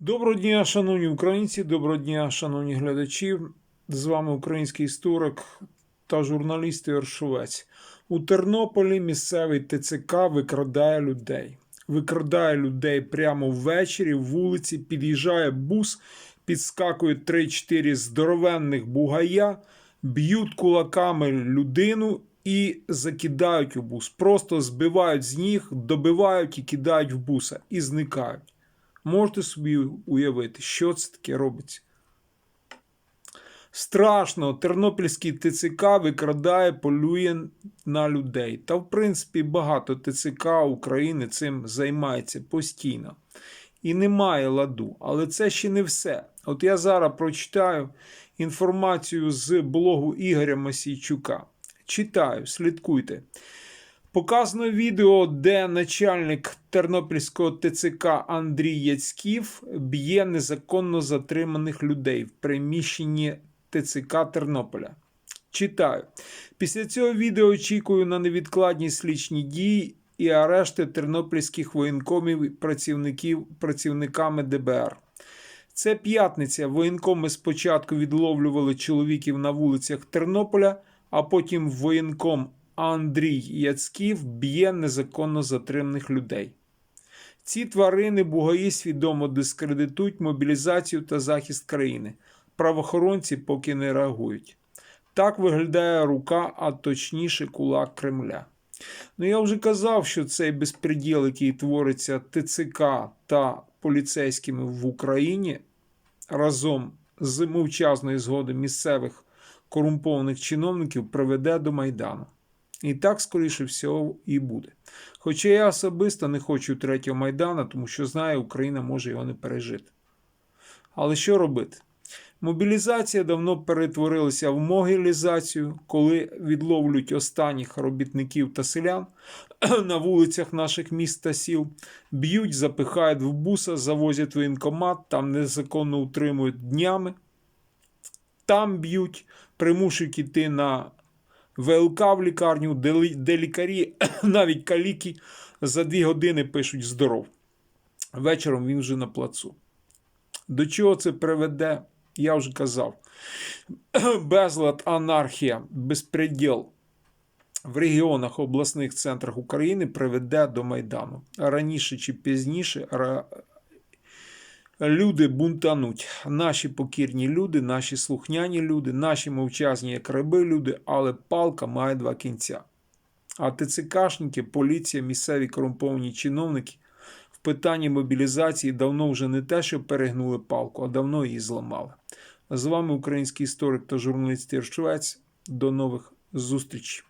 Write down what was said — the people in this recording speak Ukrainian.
Доброго дня, шановні українці, доброго дня, шановні глядачі. З вами український історик та журналіст Ігор Шовець. У Тернополі місцевий ТЦК викрадає людей. Викрадає людей прямо ввечері, вулиці, під'їжджає бус, підскакує 3-4 здоровенних бугая, б'ють кулаками людину і закидають у бус. Просто збивають з ніг, добивають і кидають в буса і зникають. Можете собі уявити, що це таке робиться. Страшно, Тернопільський ТЦК викрадає, полює на людей. Та, в принципі, багато ТЦК України цим займається постійно. І немає ладу. Але це ще не все. От я зараз прочитаю інформацію з блогу Ігоря Масійчука. Читаю, слідкуйте. Показано відео, де начальник Тернопільського ТЦК Андрій Яцьків б'є незаконно затриманих людей в приміщенні ТЦК Тернополя. Читаю. Після цього відео очікую на невідкладні слідчі дії і арешти тернопільських воєнкомів і працівників працівниками ДБР. Це п'ятниця. Воєнкоми спочатку відловлювали чоловіків на вулицях Тернополя, а потім воєнком Андрій Яцьків б'є незаконно затриманих людей. Ці тварини бугаї свідомо дискредитують мобілізацію та захист країни. Правоохоронці поки не реагують. Так виглядає рука, а точніше кулак Кремля. Ну я вже казав, що цей безпреділ, який твориться ТЦК та поліцейськими в Україні разом з мовчазної згоди місцевих корумпованих чиновників приведе до Майдану. І так, скоріше всього, і буде. Хоча я особисто не хочу третього Майдана, тому що знаю, Україна може його не пережити. Але що робити? Мобілізація давно перетворилася в могилізацію, коли відловлюють останніх робітників та селян на вулицях наших міст та сіл, б'ють, запихають в буса, завозять в там незаконно утримують днями, там б'ють, примушують іти на ВЛК в лікарню, де, лікарі, навіть каліки, за дві години пишуть здоров. Вечором він вже на плацу. До чого це приведе? Я вже казав. Безлад, анархія, безпреділ в регіонах, обласних центрах України приведе до Майдану. Раніше чи пізніше люди бунтануть. Наші покірні люди, наші слухняні люди, наші мовчазні як раби люди, але палка має два кінця. А ТЦКшники, поліція, місцеві корумповані чиновники в питанні мобілізації давно вже не те, що перегнули палку, а давно її зламали. З вами український історик та журналіст Іршвець. До нових зустрічей.